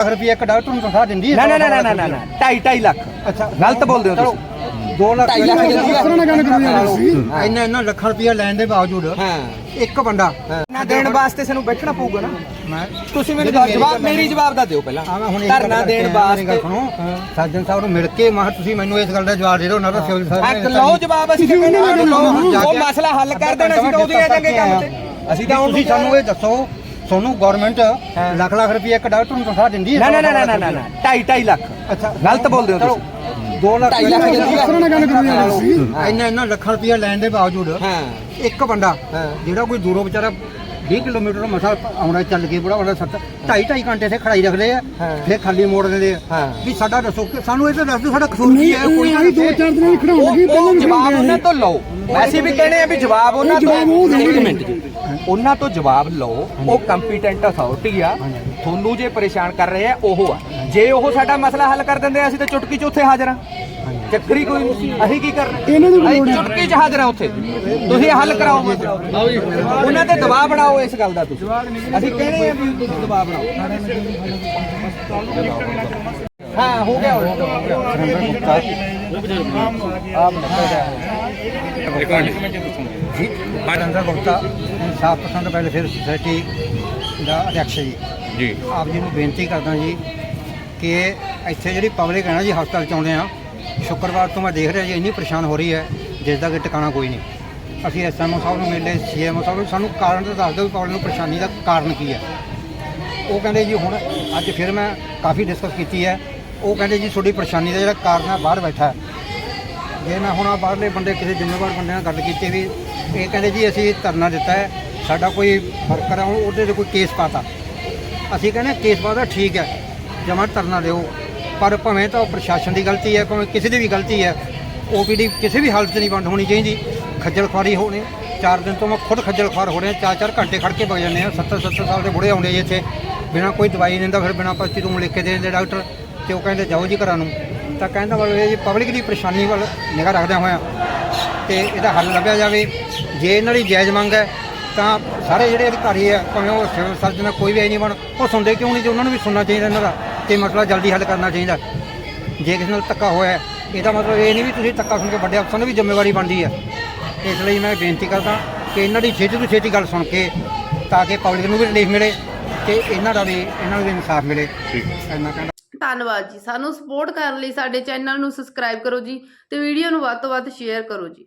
ਰੁਪਏ ਇੱਕ ਡਾਕਟਰ ਨੂੰ ਤਨਖਾਹ ਦਿੰਦੀ ਨਾ ਨਾ ਨਾ ਨਾ ਨਾ ਨਾ 2.5 2.5 ਲੱਖ। ਅੱਛਾ। ਗਲਤ ਬੋਲਦੇ ਹੋ ਤੁਸੀਂ। 2 ਲੱਖ ਢਾਈ ਲੱਖ ਦਿੰਦੀ ਆ। ਅਫਸਰਾਂ ਨਾਲ ਗੱਲ ਕਰੀ ਜਾਂਦੇ ਸੀ ਇੰਨਾ ਇੰਨਾ ਲੱਖਾਂ ਰੁਪਏ ਲੈਣ ਦੇ ਬਾਵਜੂਦ ਹਾਂ। ਇੱਕ ਬੰਦਾ ਨਾ ਦੇਣ ਵਾਸਤੇ ਸਾਨੂੰ ਬੈਠਣਾ ਪਊਗਾ ਨਾ। ਮੈਂ ਤੁਸੀਂ ਮੈਨੂੰ ਜਵਾਬ ਮੇਰੀ ਜਵਾਬ ਦਾ ਦਿਓ ਪਹਿਲਾਂ। ਧਰਨਾ ਦੇਣ ਵਾਸਤੇ। ਸੁਣੋ। ਸਾਜਨ ਸਾਹਿਬ ਨੂੰ ਮਿਲ ਕੇ ਮੈਂ ਕਿਹਾ ਤੁਸੀਂ ਮੈਨੂੰ ਇਸ ਗੱਲ ਦਾ ਜਵਾਬ ਦੇ ਦਿਓ ਨਾ ਤਾਂ ਸਿਵਲ ਸਰਵਿਸ ਲਓ ਜਵਾਬ ਅਸੀਂ ਉਹ ਮਸਲਾ ਹੱਲ ਕਰ ਦੇਣਾ ਅਸੀਂ ਤਾਂ ਉਹਦੇ ਆ ਜਾਾਂਗੇ ਕੰਮ ਤੇ। ਅਸੀਂ ਤਾਂ ਹੁਣ ਤੁਸੀਂ ਸਾਨੂੰ ਇਹ ਦੱਸੋ ਤੁਹਾਨੂੰ ਗਵਰਨਮੈਂਟ ਲੱਖ ਲੱਖ ਰੁਪਏ ਇੱਕ ਡਾਕਟਰ ਨੂੰ ਤਨਖਾਹ ਦਿੰਦੀ ਹੈ ਨਾ ਨਾ ਨਾ ਨਾ ਨਾ ਨਾ 2.5 2.5 ਲੱਖ। ਅੱਛਾ। ਗਲਤ ਬੋਲਦੇ ਹੋ ਤੁਸੀਂ। 2 ਲੱਖ ਲੱਖ ਇੰਨਾ ਇੰਨਾ ਲੱਖਾਂ ਰੁਪਏ ਲੈਣ ਦੇ ਬਾਵਜੂਦ ਹਾਂ। ਇੱਕ ਬੰਦਾ। ਜਿਹੜਾ ਕੋਈ ਦੂਰੋਂ ਵਿਚਾਰਾ 20 ਕਿਲੋਮੀਟਰ ਮਸਾ ਆਉਣਾ ਚੱਲ ਕੇ ਬੜਾ ਬੜਾ ਸੱਤ ਢਾਈ ਢਾਈ ਘੰਟੇ ਇੱਥੇ ਖੜਾਈ ਰੱਖਦੇ ਆ ਹਾਂ। ਫਿਰ ਖਾਲੀ ਮੋੜ ਦਿੰਦੇ ਆ। ਹਾਂ। ਵੀ ਸਾਡਾ ਦੱਸੋ ਕਿ ਸਾਨੂੰ ਇਹ ਤਾਂ ਦੱਸ ਦਿਓ ਸਾਡਾ ਕਸੂਰ ਕੀ ਹੈ ਕੋਈ ਆਹੀ ਦੋ ਚਾਰ ਦਿਨਾਂ ਦੀ ਖੜਾਉਣ ਲੱਗੀ ਉਹ ਉਹ ਜਵਾਬ ਉਹਨਾਂ ਤੋਂ ਲਓ। ਅਸੀਂ ਵੀ ਕਹਿੰਦੇ ਆ ਵੀ ਜਵਾਬ ਉਹਨਾਂ ਤੋਂ ਇੱਕ ਮਿੰਟ ਜੀ। ਉਹਨਾਂ ਤੋਂ ਜਵਾਬ ਲਓ ਉਹ ਕੰਪੀਟੈਂਟ ਅਥਾਰਟੀ ਆ। ਤੁਹਾਨੂੰ ਜੇ ਪਰੇਸ਼ਾਨ ਕਰ ਰਹੇ ਆ ਉਹ ਆ। ਜੇ ਉਹ ਸਾਡਾ ਮਸਲਾ ਹੱਲ ਕਰ ਦਿੰਦੇ ਆ ਅਸੀਂ ਤਾਂ ਚੁਟਕੀ 'ਚ ਉੱਥੇ ਹਾਜ਼ਰ ਆ। ਚੱਕਰੀ ਕੋਈ ਨਹੀਂ। ਅਸੀਂ ਕੀ ਕਰਨਾ? ਇਹਨਾਂ ਦੀ ਅਸੀਂ ਚੁਟਕੀ 'ਚ ਹਾਜ਼ਰ ਆ ਉੱਥੇ ਤੁਸੀਂ ਹੱਲ ਕਰਾਓ ਮਸਲਾ ਉਹਨਾਂ ਤੇ ਦਬਾਅ ਬਣਾਓ ਇਸ ਗੱਲ ਦਾ ਤੁਸੀਂ। ਅਸੀਂ ਕਹਿੰਦੇ ਆ ਵੀ ਤੁਸੀਂ ਦਬਾਅ ਬਣਾਓ। ਹਾਂ ਹੋ ਗਿਆ ਹੋ ਗਿਆ ਜੀ ਨਰਿੰਦਰ ਗੁਪਤਾ ਇਨਸਾਫ ਪਸੰਦ ਵੈਲਫੇਅਰ ਸੁਸਾਇਟੀ ਦਾ ਅਧਿਕਸ਼ ਜੀ। ਜੀ। ਆਪ ਜੀ ਨੂੰ ਬੇਨਤੀ ਕਰਦਾ ਜੀ ਕਿ ਇੱਥੇ ਜਿਹੜੀ ਪਬਲਿਕ ਹੈ ਨਾ ਜੀ ਹਸਪਤਾਲ ਚ ਆਉਂਦੇ ਆ ਸ਼ੁੱਕਰਵਾਰ ਤੋਂ ਮੈਂ ਦੇਖ ਰਿਹਾ ਜੀ, ਇੰਨੀ ਪਰੇਸ਼ਾਨ ਹੋ ਰਹੀ ਹੈ, ਜਿਸ ਦਾ ਕਿ ਟਿਕਾਣਾ ਕੋਈ ਨਹੀਂ। ਅਸੀਂ ਐਸਐਮਓ ਸਾਹਿਬ ਨੂੰ ਮਿਲੇ ਸੀਐਮਓ ਸਾਹਿਬ ਨੂੰ, ਸਾਨੂੰ ਕਾਰਨ ਤਾਂ ਦੱਸ ਦਿਓ ਵੀ ਪਬਲਿਕ ਨੂੰ ਪਰੇਸ਼ਾਨੀ ਦਾ ਕਾਰਨ ਕੀ ਹੈ। ਉਹ ਕਹਿੰਦੇ ਜੀ, ਹੁਣ ਅੱਜ ਫਿਰ ਮੈਂ ਕਾਫੀ ਡਿਸਕਸ ਕੀਤੀ ਹੈ। ਉਹ ਕਹਿੰਦੇ ਜੀ, ਤੁਹਾਡੀ ਪਰੇਸ਼ਾਨੀ ਦਾ ਜਿਹੜਾ ਕਾਰਨ ਹੈ, ਬਾਹਰ ਬੈਠਾ ਜੇ ਮੈਂ ਹੁਣ ਆ ਬਾਹਰਲੇ ਬੰਦੇ, ਕਿਸੇ ਜ਼ਿੰਮੇਵਾਰ ਬੰਦੇ ਨਾਲ ਗੱਲ ਕੀਤੀ ਵੀ, ਇਹ ਕਹਿੰਦੇ ਜੀ, ਅਸੀਂ ਧਰਨਾ ਦਿੱਤਾ ਹੈ, ਸਾਡਾ ਕੋਈ ਵਰਕਰ ਆ ਉਹਦੇ ਤੇ ਕੋਈ ਕੇਸ ਪਾਤਾ। ਅਸੀਂ ਕਹਿੰਦੇ ਕੇਸ ਪਾਤਾ, ਠੀਕ ਹੈ, ਜਮਾ ਧਰਨਾ ਦਿਓ। ਪਰ ਭਾਵੇਂ ਤਾਂ ਉਹ ਪ੍ਰਸ਼ਾਸਨ ਦੀ ਗਲਤੀ ਹੈ, ਭਾਵੇਂ ਕਿਸੇ ਦੀ ਵੀ ਗਲਤੀ ਹੈ ਓਪੀਡੀ ਕਿਸੇ ਵੀ ਹਾਲਤ 'ਚ ਨਹੀਂ ਬੰਦ ਹੋਣੀ ਚਾਹੀਦੀ। ਖੱਜਲ ਖੁਆਰੀ ਹੋਣੀ, ਚਾਰ ਦਿਨ ਤੋਂ ਮੈਂ ਖੁਦ ਖੱਜਲ ਖੁਆਰ ਹੋ ਰਿਹਾ, ਚਾਰ ਚਾਰ ਘੰਟੇ ਖੜ ਕੇ ਬਗ ਜਾਂਦੇ ਆ 70 70 ਸਾਲ ਦੇ ਬੁੜੇ ਆਉਂਦੇ ਜੀ ਇੱਥੇ। ਬਿਨਾਂ ਕੋਈ ਦਵਾਈ ਨਹੀਂ ਦਿੰਦਾ, ਫਿਰ ਬਿਨਾਂ ਪਰਚੀ ਤੋਂ ਲਿਖ ਕੇ ਦੇ ਦਿੰਦੇ ਡਾਕਟਰ, ਤੇ ਉਹ ਕਹਿੰਦੇ ਜਾਓ ਜੀ ਘਰਾਂ ਨੂੰ। ਤਾਂ ਕਹਿੰਦਾ ਮਤਲਬ ਇਹ ਪਬਲਿਕ ਦੀ ਪਰੇਸ਼ਾਨੀ ਵੱਲ ਨਿਗਾਹ ਰੱਖਦਿਆਂ ਹੋਇਆਂ ਤੇ ਇਹਦਾ ਹੱਲ ਲੱਭਿਆ ਜਾਵੇ। ਜੇ ਇਹਨਾਂ ਦੀ ਜਾਇਜ਼ ਮੰਗ ਹੈ, ਤਾਂ ਸਾਰੇ ਜਿਹੜੇ ਅਧਿਕਾਰੀ ਆ ਭਾਵੇਂ ਉਹ ਸਿਵਲ ਸਰਜਨ ਕੋਈ ਵੀ ਆਈ ਨਹੀਂ ਬਣ, ਉਹ ਸੁਣਦੇ ਕਿਉਂ ਨਹੀਂ ਜੀ? ਉਹਨਾਂ ਨੂੰ ਵੀ ਸੁਣਨਾ ਚਾਹੀਦਾ ਇਹਨਾਂ ਦਾ। ਤੇ ਮਸਲਾ ਜਲਦੀ ਹੱਲ ਕਰਨਾ ਚਾਹੀਦਾ। ਜੇ ਕਿਸੇ ਨਾਲ ਧੱਕਾ ਹੋਇਆ ਹੈ, ਇਹਦਾ ਮਤਲਬ ਇਹ ਨਹੀਂ ਵੀ ਤੁਸੀਂ ਧੱਕਾ ਸੁਣ ਕੇ ਵੱਡੇ ਅਫਸਰਾਂ ਨੂੰ ਵੀ ਜ਼ਿੰਮੇਵਾਰੀ ਬਣਦੀ ਹੈ ਇਸ ਲਈ ਮੈਂ ਬੇਨਤੀ ਕਰਦਾ ਕਿ ਇਹਨਾਂ ਦੀ ਛੇਤੀ ਤੋਂ ਛੇਤੀ ਗੱਲ ਸੁਣ ਕੇ ਤਾਂ ਕਿ ਪਬਲਿਕ ਨੂੰ ਵੀ ਰਿਲੀਫ ਮਿਲੇ ਤੇ ਇਹਨਾਂ ਦਾ ਵੀ ਇਹਨਾਂ ਨੂੰ ਵੀ ਇਨਸਾਫ ਮਿਲੇ। ਇੰਨਾ ਕਹਿੰਦਾ ਧੰਨਵਾਦ ਜੀ। ਸਾਨੂੰ ਸਪੋਰਟ ਕਰਨ ਲਈ ਸਾਡੇ ਚੈਨਲ ਨੂੰ ਸਬਸਕ੍ਰਾਈਬ ਕਰੋ ਜੀ ਤੇ ਵੀਡੀਓ ਨੂੰ ਵੱਧ ਤੋਂ ਵੱਧ ਸ਼ੇਅਰ ਕਰੋ ਜੀ।